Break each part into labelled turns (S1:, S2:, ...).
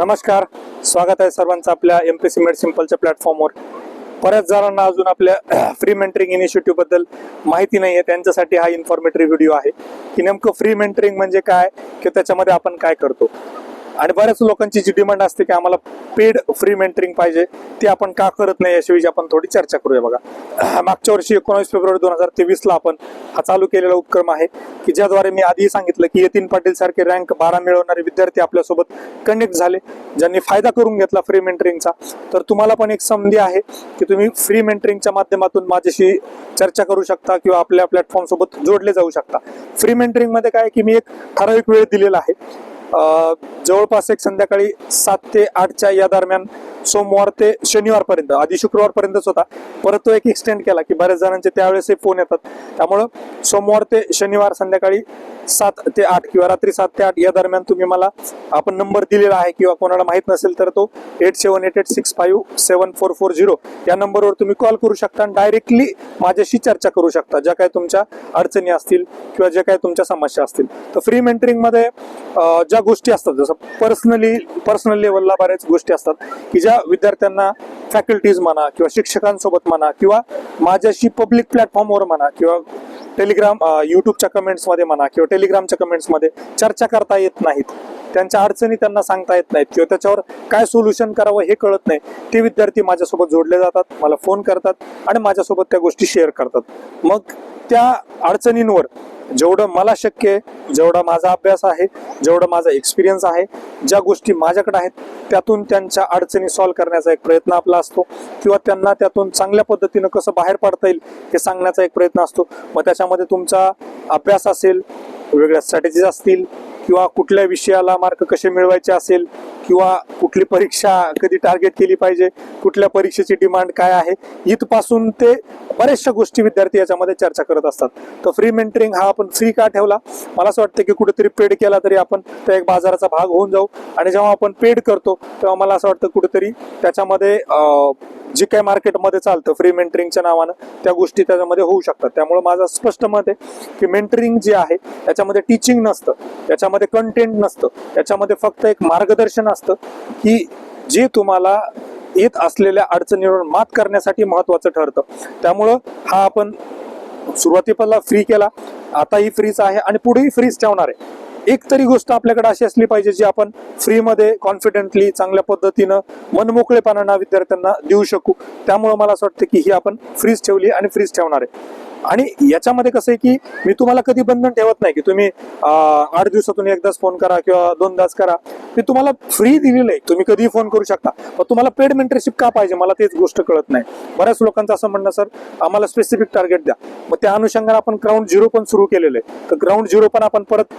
S1: नमस्कार. स्वागत आहे सर्वांचं आपल्या एम पी सी मेड सिम्पलच्या प्लॅटफॉर्मवर बऱ्याच जणांना अजून आपल्या फ्री मेंटरिंग इनिशिएटिव्हबद्दल माहिती नाही आहे. त्यांच्यासाठी हा इन्फॉर्मेटरी व्हिडिओ आहे. की नेमकं फ्री मेंटरिंग म्हणजे काय? की त्याच्यामध्ये आपण काय करतो? आणि बऱ्याच लोकांची जी डिमांड असते की आम्हाला पेड फ्री मेंटरिंग पाहिजे ती आपण का करत नाही याशिवाय आपण थोडी चर्चा करूया बघा. मागच्या वर्षी एकोणावीस फेब्रुवारी दोन हजार तेवीस ला आपण हा चालू केलेला उपक्रम आहे की ज्याद्वारे मी आधी सांगितलं की यतीन पाटील सारखे रँक बारा मिळवणारे विद्यार्थी आपल्यासोबत कनेक्ट झाले ज्यांनी फायदा करून घेतला फ्री मेंटरिंगचा तर तुम्हाला पण एक संधी आहे की तुम्ही फ्री मेंटरिंगच्या माध्यमातून माझ्याशी चर्चा करू शकता किंवा आपल्या प्लॅटफॉर्म सोबत जोडले जाऊ शकता. फ्री मेंटरिंगमध्ये काय की मी एक ठराविक वेळ दिलेला आहे जवळपास एक संध्याकाळी सात ते आठच्या या दरम्यान सोमवार ते शनिवार पर्यंत आधी शुक्रवार पर्यंतच होता. परत तो एक एक्सटेंड केला की बऱ्याच जणांचे त्यावेळेस फोन येतात. त्यामुळं सोमवार ते शनिवार संध्याकाळी सात ते आठ किंवा रात्री सात ते आठ या दरम्यान तुम्ही मला आपण नंबर दिलेला आहे किंवा कोणाला माहीत नसेल तर तो eight seven eight eight six five seven four four zero या नंबरवर तुम्ही कॉल करू शकता आणि डायरेक्टली माझ्याशी चर्चा करू शकता. ज्या काय तुमच्या अडचणी असतील किंवा ज्या काय तुमच्या समस्या असतील. तर फ्री मेंटरिंगमध्ये ज्या गोष्टी असतात जसं पर्सनली पर्सनल लेवलला बऱ्याच गोष्टी असतात की ज्या विद्यार्थ्यांना फॅकल्टीज म्हणा किंवा शिक्षकांसोबत म्हणा किंवा माझ्याशी पब्लिक प्लॅटफॉर्मवर म्हणा किंवा टेलिग्राम युट्यूबच्या कमेंट्समध्ये म्हणा किंवा टेलिग्रामच्या कमेंट्समध्ये चर्चा करता येत नाहीत. त्यांच्या अडचणी त्यांना सांगता येत नाहीत किंवा त्याच्यावर काय सोल्युशन करावं हे कळत नाही. ते विद्यार्थी माझ्यासोबत जोडले जातात मला फोन करतात आणि माझ्यासोबत त्या गोष्टी शेअर करतात. मग त्या अडचणींवर जेवढं मला शक्य आहे जेवढा माझा अभ्यास आहे जेवढा माझा एक्सपिरियन्स आहे ज्या गोष्टी माझ्याकडे आहेत त्यातून त्यांच्या अडचणी सॉल्व्ह करण्याचा एक प्रयत्न आपला असतो. किंवा त्यांना त्यातून चांगल्या पद्धतीनं कसं बाहेर पडता येईल हे सांगण्याचा एक प्रयत्न असतो. मग त्याच्यामध्ये तुमचा अभ्यास असेल वेगळ्या स्ट्रॅटेजीज असतील किंवा कुठल्या विषयाला मार्क कसे मिळवायचे असेल किंवा कुठली परीक्षा कधी टार्गेट केली पाहिजे कुठल्या परीक्षेची डिमांड काय आहे इथपासून ते बऱ्याचशा गोष्टी विद्यार्थी याच्यामध्ये चर्चा करत असतात. तर फ्री मेंटरिंग हा आपण फ्री का ठेवला? मला असं वाटतं की कुठेतरी पेड केला तरी आपण त्या एक बाजाराचा भाग होऊन जाऊ. आणि जेव्हा आपण पेड करतो तेव्हा मला असं वाटतं कुठेतरी त्याच्यामध्ये जे काही मार्केटमध्ये चालतं फ्री मेंटरिंगच्या नावानं त्या गोष्टी त्याच्यामध्ये होऊ शकतात. त्यामुळे माझं स्पष्ट मत आहे की मेंटरिंग जे आहे त्याच्यामध्ये टीचिंग नसतं. त्याच्यामध्ये कंटेंट नसतं. त्याच्यामध्ये फक्त एक मार्गदर्शन असतं की जे तुम्हाला येत असलेल्या अडचणीवर मात करण्यासाठी महत्वाचं ठरतं. त्यामुळं हा आपण सुरुवातीला फ्री केला. आताही फ्रीच आहे आणि पुढेही फ्रीच ठेवणार आहे. एक तरी गोष्ट आपल्याकडे अशी असली पाहिजे जी आपण फ्रीमध्ये कॉन्फिडेंटली चांगल्या पद्धतीनं मनमोकळेपणानं विद्यार्थ्यांना देऊ शकू. त्यामुळे मला असं वाटतं की ही आपण फ्रीज ठेवली आणि फ्रीज ठेवणार आहे. आणि याच्यामध्ये कसं आहे की मी तुम्हाला कधी बंधन ठेवत नाही की तुम्ही आठ दिवसातून एकदाच फोन करा किंवा दोनदाच करा. मी तुम्हाला फ्री दिलेलं आहे. तुम्ही कधीही फोन करू शकता. पण तुम्हाला पेड मेंटरशिप का पाहिजे मला तेच गोष्ट कळत नाही. बऱ्याच लोकांचं असं म्हणणं सर आम्हाला स्पेसिफिक टार्गेट द्या. मग त्या अनुषंगाने आपण ग्राउंड झिरो पण सुरू केलेलं आहे. तर ग्राउंड झिरो पण आपण परत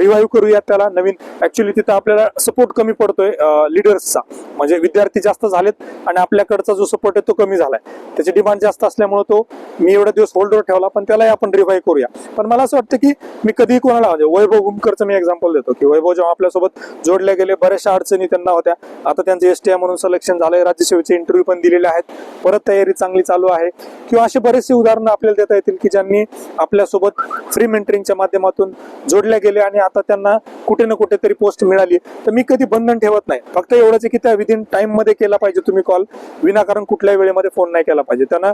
S1: रिवाईव्ह करूया त्याला नवीन. ऍक्च्युली तिथं आपल्याला सपोर्ट कमी पडतोय लिडर्सचा म्हणजे विद्यार्थी जास्त झालेत आणि आपल्याकडचा जो सपोर्ट आहे तो कमी झालाय. त्याची डिमांड जास्त असल्यामुळे तो मी एवढे दिवस होल्डवर ठेवला पण त्यालाही आपण रिवाईव्ह करूया. पण मला असं वाटतं की मी कधी कोणाला म्हणजे वैभव गुमकरचं मी एक्झाम्पल देतो की वैभव जेव्हा आपल्यासोबत जोडले गेले बऱ्याचशा अडचणी त्यांना होत्या. आता त्यांचं एस टी आय म्हणून सिलेक्शन झालंय राज्यसेवेचे इंटरव्ह्यू पण दिलेले आहेत. परत तयारी चांगली चालू आहे. किंवा असे बरेचसे उदाहरणं आपल्याला देता येतील की ज्यांनी आपल्यासोबत फ्री मेंटरिंगच्या माध्यमातून जोडल्या गेले आणि आता त्यांना कुठे ना कुठेतरी पोस्ट मिळाली. तर मी कधी बंधन ठेवत नाही. फक्त एवढंच की त्या विदिन टाइममध्ये केला पाहिजे तुम्ही कॉल विनाकारण कुठल्याही वेळेमध्ये फोन नाही केला पाहिजे. त्यांना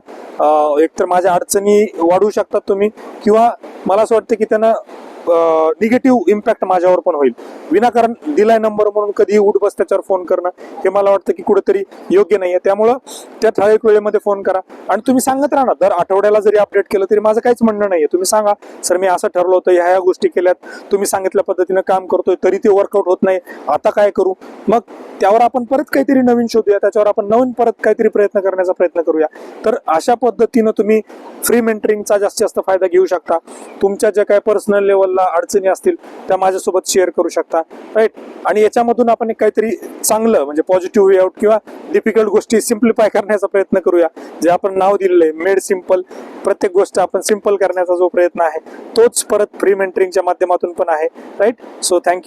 S1: एकतर माझ्या अडचणी वाढवू शकतात तुम्ही किंवा मला असं वाटतं की त्यांना निगेटिव्ह इम्पॅक्ट माझ्यावर पण होईल. विनाकारण दिलाय नंबर म्हणून कधी उठ बस त्याच्यावर फोन करणं हे मला वाटतं की कुठेतरी योग्य नाहीये. त्यामुळं त्या ठराविक वेळेमध्ये फोन करा. आणि तुम्ही सांगत राहा ना दर आठवड्याला जरी अपडेट केलं तरी माझं काहीच म्हणणं नाहीये. तुम्ही सांगा सर मी असं ठरलं होतं ह्या ह्या गोष्टी केल्यात तुम्ही सांगितल्या पद्धतीनं काम करतोय तरी ते वर्कआउट होत नाही. आता काय करू? मग त्यावर आपण परत काहीतरी नवीन शोधूया त्याच्यावर आपण नवीन परत काहीतरी प्रयत्न करण्याचा प्रयत्न करूया. तर अशा पद्धतीनं तुम्ही फ्री मेंटरिंगचा जास्तीत जास्त फायदा घेऊ शकता. तुमच्या ज्या काही पर्सनल लेवल लेवलला अडचणी असतील त्या माझ्यासोबत शेअर करू शकता राईट आणि याच्यामधून आपण एक काहीतरी चांगलं म्हणजे पॉझिटिव्ह वे आउट किंवा डिफिकल्ट गोष्टी सिम्प्लिफाय करण्याचा प्रयत्न करूया. जे आपण नाव दिलेलं आहे मेड सिंपल प्रत्येक गोष्ट आपण सिंपल करण्याचा जो प्रयत्न आहे तोच परत फ्री मेंटरिंगच्या माध्यमातून पण आहे राईट सो थँक्यू